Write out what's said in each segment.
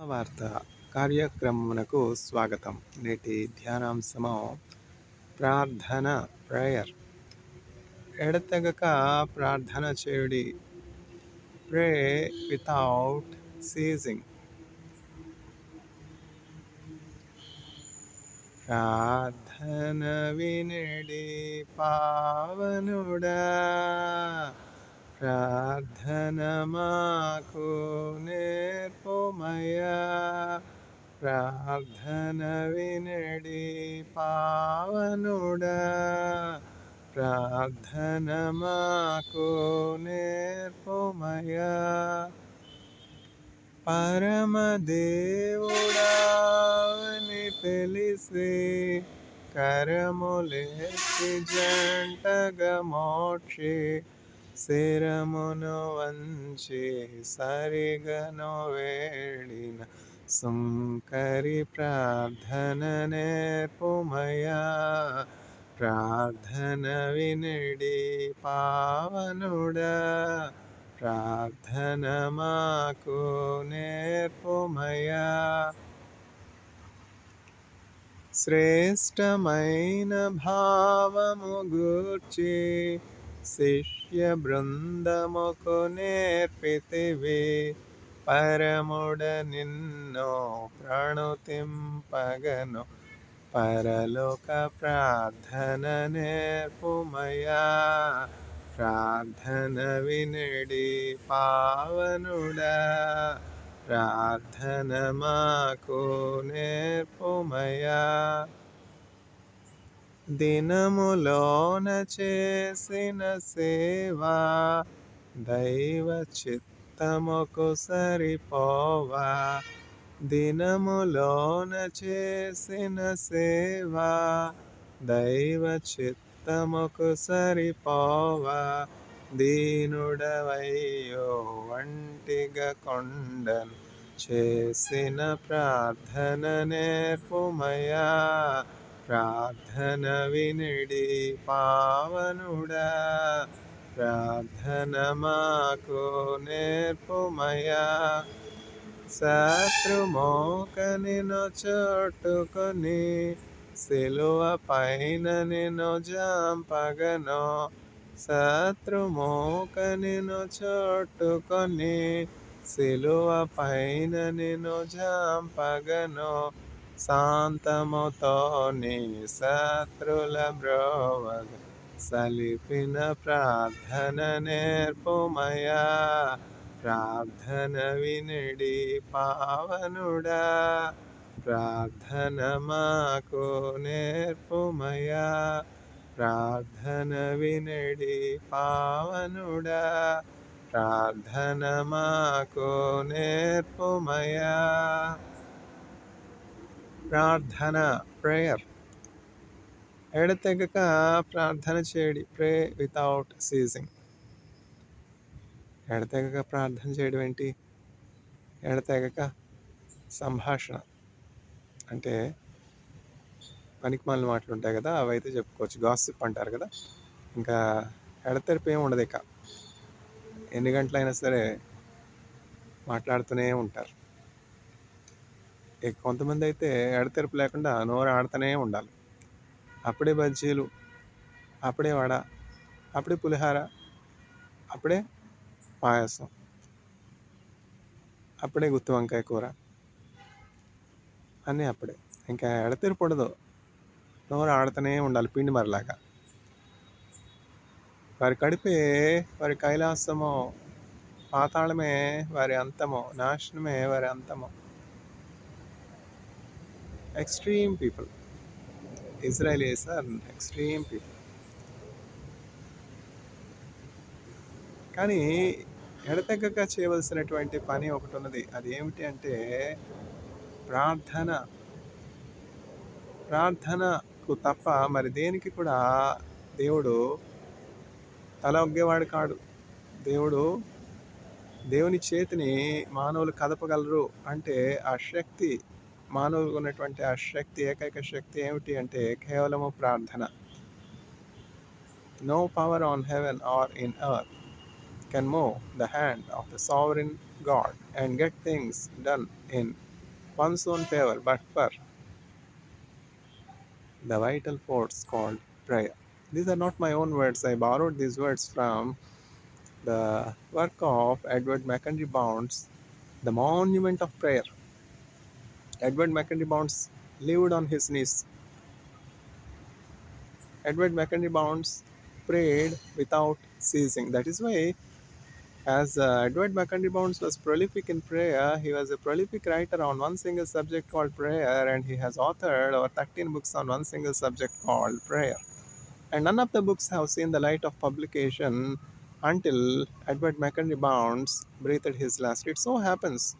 వార్త కార్యక్రమమునకు స్వాగతం. నేటి ధ్యానాంశము ప్రార్థన ప్రేయర్. ఎడతెగక ప్రార్థన చేయుడి. Pray without ceasing. ప్రార్థన వినడి పావనుడా. ప్రార్థన మాకు నేర్పుమయా ప్రార్థన వినడి పావనుడా. ప్రార్థన మాకు నేర్పుమయా పరమదేవుడాని తెలిసి కరములెత్తి జంటగ మోక్షి శరమును వంచి సరిగను వేడిన సుంకరి ప్రార్థన నేర్పుమయా. ప్రార్థన వినిడి పావనుడా. ప్రార్థన మాకు నేర్పుమయా. శ్రేష్టమైన భావము గూర్చి శిష్య బృందముకు నేర్పితివి పరముడ నిన్నో ప్రణుతింపగను పరలోక ప్రార్థన నేర్పుమయా ప్రార్థన వినడి పావనుడా ప్రార్థన మాకు నేర్పుమయా దినములోన చేసిన సేవా దైవ చిత్తముకు సరిపోవా. దినములోన చేసిన సేవా దైవ చిత్తముకు సరిపోవా. దీనుడవయ్యో వంటిగా కొండను చేసిన ప్రార్థన నేర్పుమయా ప్రార్థన వినిడి పావనుడా ప్రార్థన మాకు నేర్పుమయా శత్రుమోక నిన్ను చోటుకొని సిలువ పైన నిన్ను జాంపగను. శత్రుమోక నిన్ను చోటుకొని సిలువ పైన నిన్ను జాంపగను. శాంతముతో నీ శత్రుల బ్రోవగ సలిపిన ప్రార్థన నేర్పుమయా. ప్రార్థన వినిడి పావనుడా. ప్రార్థన మాకు నేర్పుమయా. ప్రార్థన వినిడి పావనుడా. ప్రార్థన మాకు నేర్పుమయా. ప్రార్థన ప్రేయర్ ఎడతెగక ప్రార్థన చేయడి. ప్రే వితౌట్ సీజింగ్ ఎడతెగక ప్రార్థన చేయడం ఏంటి? ఎడతెగక సంభాషణ. అంటే పనికి మాలిన మాటలు ఉంటాయి కదా అవి అయితే చెప్పుకోవచ్చు. గాసిప్ అంటారు కదా. ఇంకా ఎడతెరిపి ఏమి ఉండదు ఇక. ఎన్ని గంటలైనా సరే మాట్లాడుతూనే ఉంటారు. కొంతమంది అయితే ఎడతెరపు లేకుండా నోరు ఆడుతూనే ఉండాలి. అప్పుడే బజ్జీలు అప్పుడే వడ అప్పుడే పులిహార అప్పుడే పాయసం అప్పుడే గుత్తి వంకాయ కూర అన్నీ అప్పుడే. ఇంకా ఎడతెరపు ఉండదు. నోరు ఆడుతూనే ఉండాలి పిండి మరలాగా. వారి కడిపే వారి కైలాసము పాతాళమే వారి అంతము నాశనమే వారి అంతము. Extreme people Israelis are extreme people కానీ ఎడతెగక చేయవలసినటువంటి పని ఒకటి ఉన్నది. అది ఏమిటి అంటే ప్రార్థన. ప్రార్థనకు తప్ప మరి దేనికి కూడా దేవుడు తల ఒగ్గేవాడు కాడు. దేవుడు దేవుని చేతిని మానవులు కదపగలరు అంటే ఆ శక్తి మానవులకు ఉన్నటువంటి ఆ శక్తి ఏకైక శక్తి ఏమిటి అంటే కేవలము ప్రార్థన no power on heaven or in earth can move the hand of the sovereign God and get things done in one's own favor, but for the vital force called prayer. These are not my own words. I borrowed these words from the work of Edward McHenry Bounds, The Monument of Prayer. Edward McHenry Bounds lived on his knees. Edward McHenry Bounds prayed without ceasing. That is why, as uh, Edward McHenry Bounds was prolific in prayer, he was a prolific writer on one single subject called prayer, and he has authored over 13 books on one single subject called prayer. And none of the books have seen the light of publication until Edward McHenry Bounds breathed his last. It so happens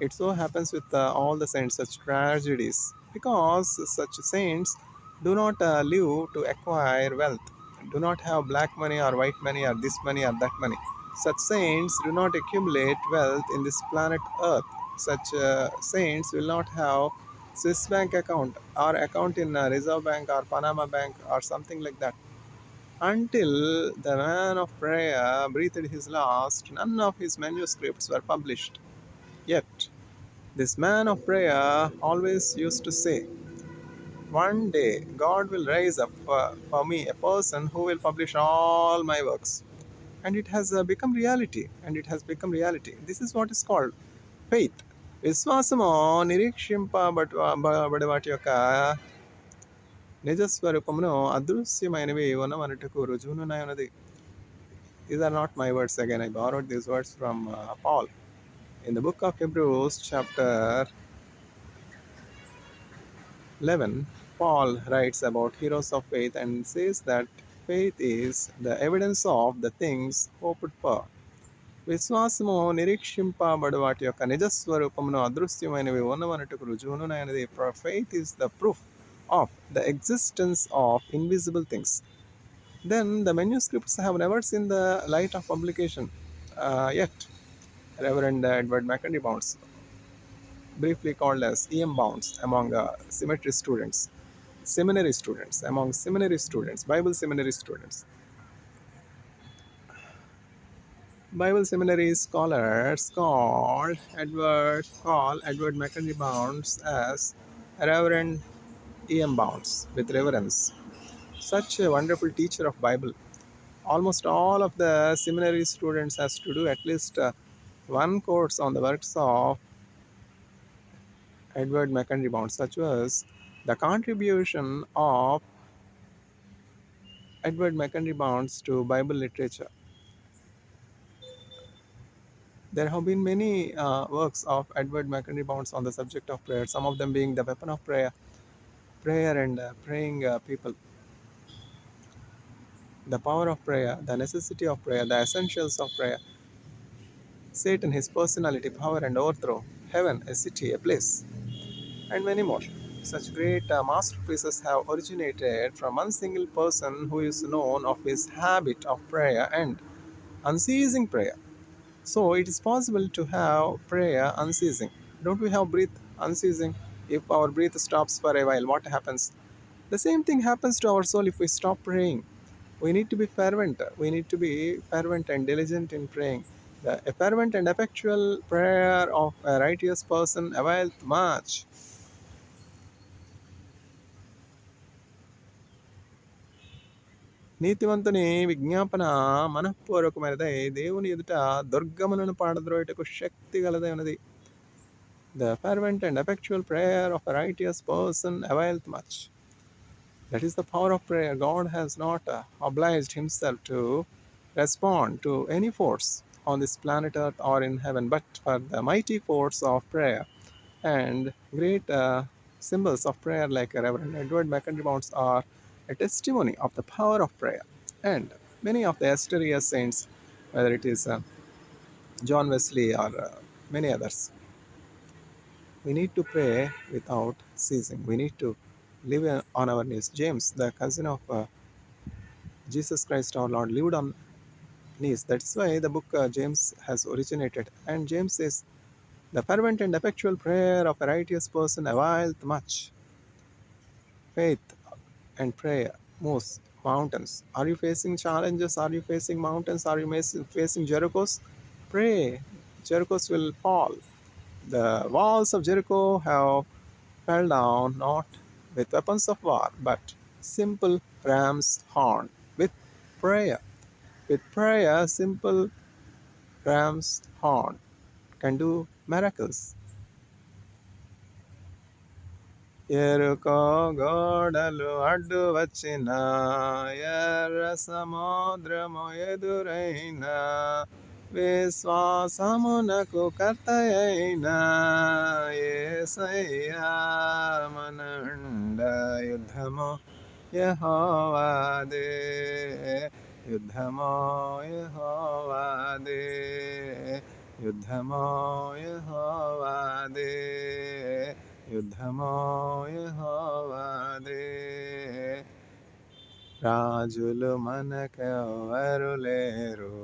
it so happens with uh, all the saints, such tragedies, because such saints do not uh, live to acquire wealth, do not have black money or white money or this money or that money. Such saints do not accumulate wealth in this planet Earth. Such uh, saints will not have Swiss bank account or account in uh, Reserve Bank or Panama Bank or something like that. Until the man of prayer breathed his last, none of his manuscripts were published. Yet, this man of prayer always used to say, One day God will raise up for, for me a person who will publish all my works. And it has uh, become reality. And it has become reality. This is what is called faith. విశ్వాసము నిరీక్షింపబడి వాటి యొక్క నిజస్వరూపమును అదృశ్యమైనవి ఉన్నవనటకు రుజువునున్నాయి ఉన్నది these are not my words again I borrowed these words from Paul in the book of Hebrews, chapter 11, Paul writes about heroes of faith and says that faith is the evidence of the things hoped for. విశ్వాసము నిరీక్షింపబడు వాటి యొక్క నిజస్వరూపమును అదృశ్యమైనవి ఉన్నవనట్టుకు రుజువునునైనది faith is the proof of the existence of invisible things then the manuscripts have never seen the light of publication yet Reverend Edward McKenry Bounds, briefly called as EM Bounds among uh, cemetery students, seminary students, among seminary students, Bible seminary students. Bible seminary scholars called Edward call Edward McKenry Bounds as Reverend E.M. Bounds with reverence. Such a wonderful teacher of Bible. Almost all of the seminary students has to do at least uh, one course on the works of Edward McHenry Bounds, such was the contribution of Edward McHenry Bounds to Bible literature. There have been many uh, works of Edward McHenry Bounds on the subject of prayer, some of them being the weapon of prayer, prayer and uh, praying uh, people, the power of prayer, the necessity of prayer, the essentials of prayer, Satan, his personality, power, and overthrow, heaven, a city, a place, and many more. Such great uh, masterpieces have originated from one single person who is known of his habit of prayer and unceasing prayer. So it is possible to have prayer unceasing. Don't we have breath unceasing? If our breath stops for a while, what happens? The same thing happens to our soul if we stop praying. We need to be fervent. We need to be fervent and diligent in praying. The a fervent and effectual prayer of a righteous person availeth much. నీతివంతుని విజ్ఞాపన మనఃపూర్వకమైనదై దేవుని ఎదుట దుర్గములను పాడద్రోయటకు శక్తి గలదై ఉన్నది the fervent and effectual prayer of a righteous person availeth much that is the power of prayer God has not obliged himself to respond to any force on this planet earth or in heaven but for the mighty force of prayer and great uh, symbols of prayer like reverend edward mchenry bounds are a testimony of the power of prayer. And many of the mysterious saints whether it is uh, john wesley or uh, many others we need to pray without ceasing. We need to live on our knees. James the cousin of uh, jesus christ our lord lived on knees that is why the book uh, james has originated and james says the fervent and effectual prayer of a righteous person availeth much faith and prayer moves mountains. Are you facing challenges? Are you facing mountains? Are you facing Jerichos? Pray. Jericho's will fall. The walls of Jericho have fell down not with weapons of war, but simple ram's horn with prayer. With prayer, simple ram's horn can do miracles. ఎరుకో గోడలు అడ్డు వచ్చిన ఎర్ర సముద్రము ఎదురైన విశ్వాసమునకు కర్త అయినా ఏసయ్యా మనండ యుద్ధము యహోవాదే युद्धमो यहोवादे युद्धमो यहोवादे युद्धमो यहोवादे ರಾಜುಲು ಮನಕ ಅರುಲೇರು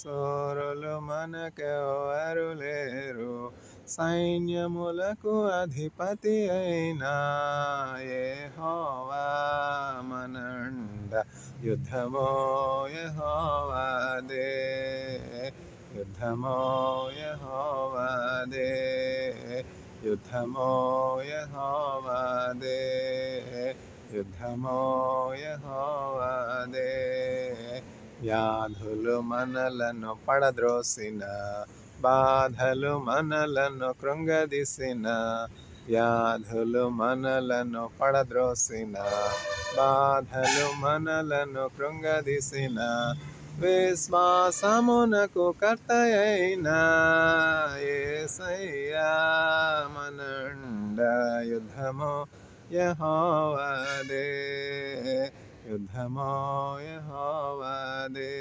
సోరులు మనకెవరు లేరు సైన్యములకు అధిపతి అయినా యెహోవా మనండ యుద్ధమో యెహోవాదే యుద్ధమో యెహోవాదే యుద్ధమో యెహోవాదే యుద్ధమో యెహోవాదే వ్యాధులు మనలను పడద్రోసిన బాధలు మనలను కృంగదీసిన వ్యాధులు మనలను పడద్రోసిన బాధలు మనలను కృంగదీసిన విశ్వాసమునకు కర్తయైన ఏసయ్యా మనండ యుద్ధము యహోవదే. युद्धमोय होवदे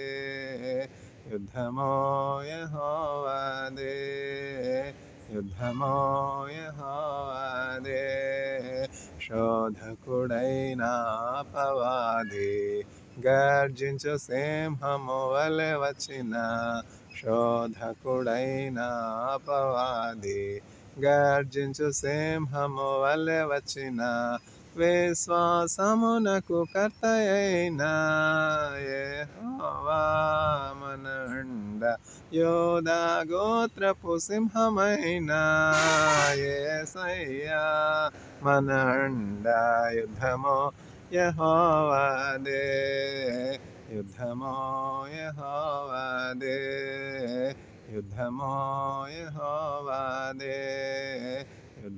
युद्धमोय होवदे युद्धमोय होवदे शोधकुडैनापवादे गर्जिंचु सिंहमु वलवचिन शोधकुडैनापवादे गर्जिंचु सिंहमु वलवचिन గర్జించు సింహము వలె వచ్చిన విశ్వాసమునకు కర్త అయిన యెహోవా మనండ యోధా గోత్రపు సింహమైన యేసయ్యా మనండ యుద్ధమో యహోవాదే యుద్ధమో యహోవాదే యుద్ధమో యహోవాదే Our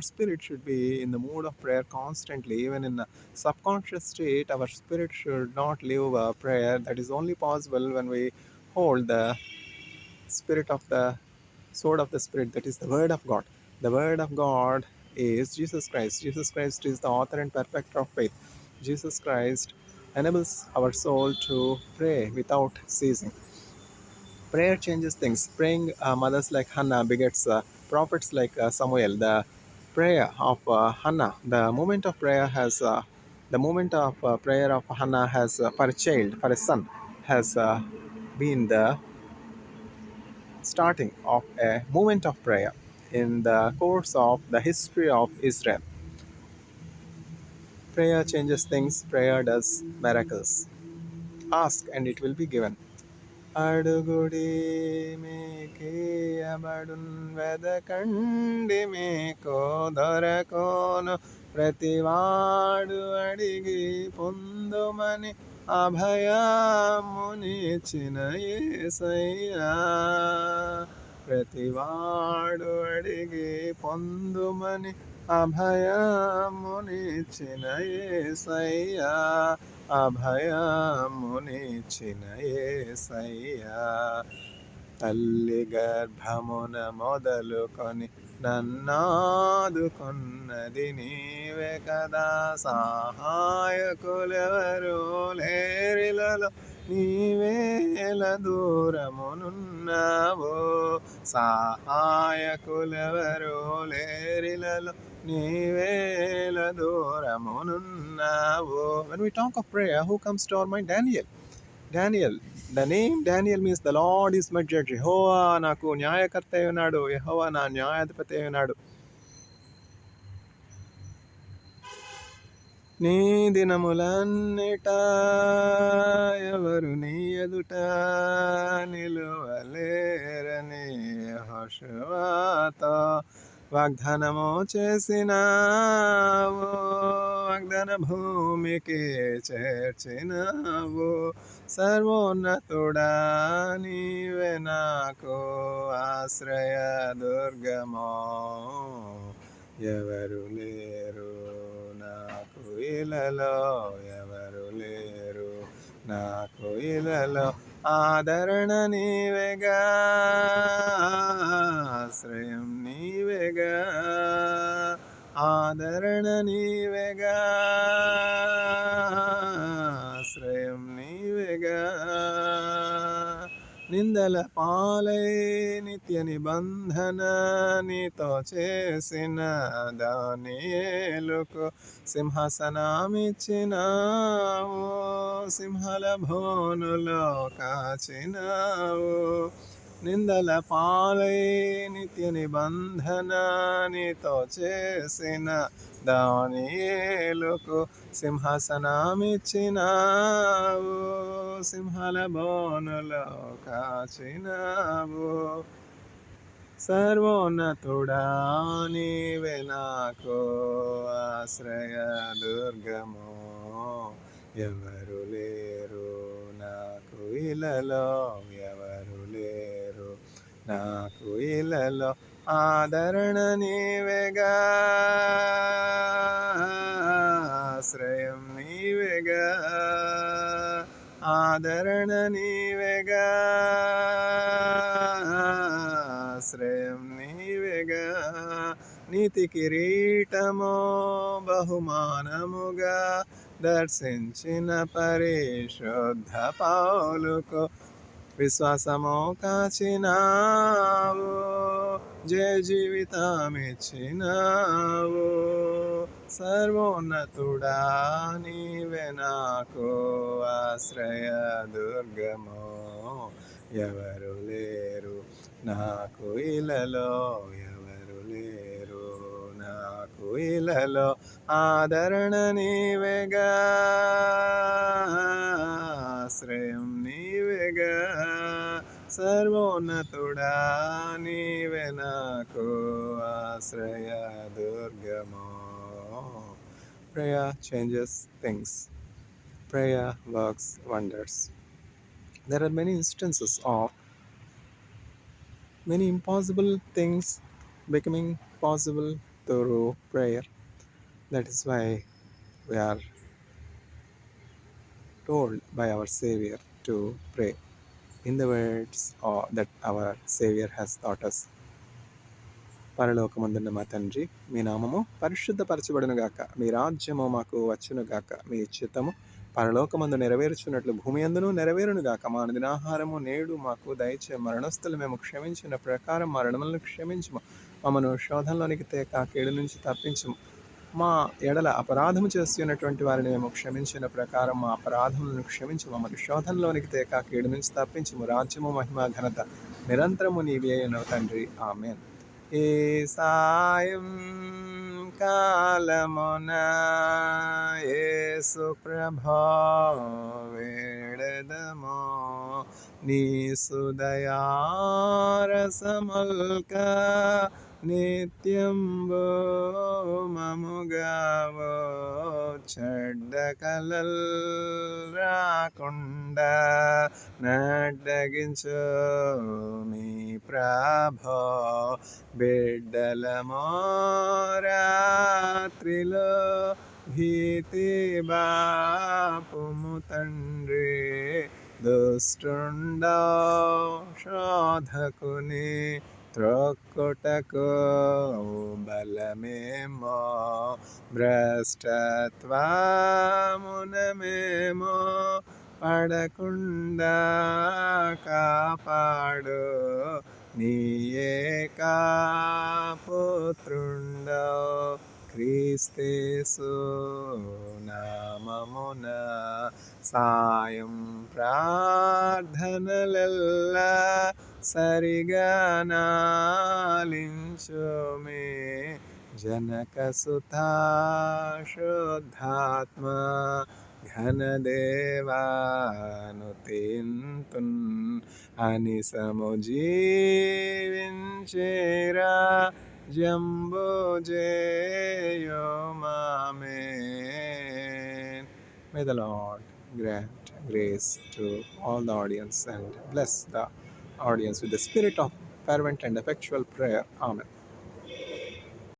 spirit should be in the mood of prayer constantly, even in a subconscious state. Our spirit should not leave a prayer. That is only possible when we hold the spirit of the sword of the spirit, that is the word of God. The word of God is Jesus Christ. Jesus Christ is the author and perfecter of faith. Jesus Christ enables our soul to pray without ceasing prayer changes things. Praying uh, mothers like hannah begets uh, prophets like uh, samuel. The prayer of uh, hannah the moment of prayer has uh, the moment of uh, prayer of hannah has uh, for a child for a son has uh, been the starting of a movement of prayer in the course of the history of israel. Prayer changes things. Prayer does miracles. Ask and it will be given అడుగుడి మీకేయబడున్ వెదకండి మేకో దొరకోను ప్రతివాడు అడిగి పొందుమని అభయమునిచిన ఏసయ్యా. ప్రతివాడు అడిగి పొందుమని అభయమునిచిన ఏసయ్యా అభయమునిచిన ఏసయ్యా తల్లి గర్భమున మొదలుకొని నన్నాదుకున్నది నీవే కదా. సహాయకులెవరు లేరిలలో నీవేల దూరమునున్నావో సహాయకులెవరో లేరిలలో నీవేల దూరమునున్నావో. When we talk of prayer who comes to our my Daniel Daniel the name Daniel means the Lord is my judge యెహోవా నాకు న్యాయకర్త ఉన్నాడు. యెహోవా నా న్యాయాధిపతి ఉన్నాడు. నీ దినములన్నిట ఎవరు నీ ఎదుట నిలువలేరని హోషవాతో వాగ్దానము చేసినావు. వాగ్దాన భూమికి చేర్చినావు. సర్వోన్నతుడా నీవే నాకు ఆశ్రయ దుర్గమో. ఎవరు లేరు నాకు ఇలలో ఎవరు లేరు. నాకు ఇలలో ఆదరణ నీవేగా ఆశ్రయం నీవేగా ఆదరణ నీవేగా ఆశ్రయం నీవేగా. నిందల పాలై నిత్య నిబంధన నీతో చేసిన దానియేలుకు సింహాసనమిచ్చినావు సింహల భోనులో కాచినావు. నిందల పాలై నిత్య నిబంధనానితో చేసిన దానియేలుకు సింహాసనమిచ్చినావు సింహల బోనులో కాచినావు. సర్వోన్నతుడా నీవే నాకు ఆశ్రయ దుర్గము ఎవరు లేరు నాకు ఇలలో ఎవరు లేరు నాకు ఇలలో ఆదరణ నీవేగా. ఆశ్రయం నీవేగా. ఆదరణ నీవేగా. ఆశ్రయం నీవేగా. నీతి కిరీటమో బహుమానముగా దర్శించిన పరిశుద్ధ పాలుకో విశ్వాసము కాచినావు జయ జీవితం ఇచ్చినావు సర్వోన్నతుడా నీవే నాకు ఆశ్రయ దుర్గము. ఎవరు లేరు నాకు ఇలలో ఎవరు లేరు నాకు ఇలలో ఆదరణ నీవేగా ఆశ్రయం నీవేగా సర్వోన్నతుడా నీవే నాకు ఆశ్రయ దుర్గమో Prayer changes things. Prayer works wonders. There are many instances of many impossible things becoming possible through prayer. That is why we are told by our Savior to pray. In the words or that our Savior has taught us. పరలోకమందున్న మా తండ్రి మీ నామము పరిశుద్ధపరచబడునుగాక మీ రాజ్యము మాకు వచ్చునుగాక మీ చిత్తము పరలోకమందు నెరవేర్చున్నట్లు భూమి అందును నెరవేరును గాక. మా దినాహారము నేడు మాకు దయచే మరణస్థులు. మేము క్షమించిన ప్రకారం మరణములను క్షమించము. మమ్మను శోధంలోనికి తేక కీడు నుంచి తప్పించము. మా ఎడల అపరాధము చేస్తున్నటువంటి వారిని మేము క్షమించిన ప్రకారం మా అపరాధములను క్షమించి మమ్మల్ని శోధంలోనికి తేక కీడు నుంచి తప్పించము. రాజ్యము మహిమ ఘనత నిరంతరము నీవే తండ్రి. ఆమె ఏ సాయం కాలమున ఏ ప్రభా వేడదమో నీ సుదయారసమల్క నిత్యంబో మముగావో చెడ్డ కలల్ రాకుండా నడ్డగించు మీ ప్రాభో బిడ్డలమో రాత్రిలో భీతి బాపుము తండ్రి దుష్టుండో శోధకుని త్రోక్కుటకు బలమేమో భ్రష్టత్వమునమేమో పడకుండా కాపాడు నీయే పుత్రుండో క్రీస్తేసు నామమున సాయం ప్రార్థనలల్లా సరిగా నాలించుమే जनकसुता शुद्धात्मा ఘనదేవానుతింతున్ అని సముజీవించేరా జంబుజేయో మామేన్ May the Lord grant grace to all the audience and bless the audience with the spirit of fervent and effectual prayer. Amen.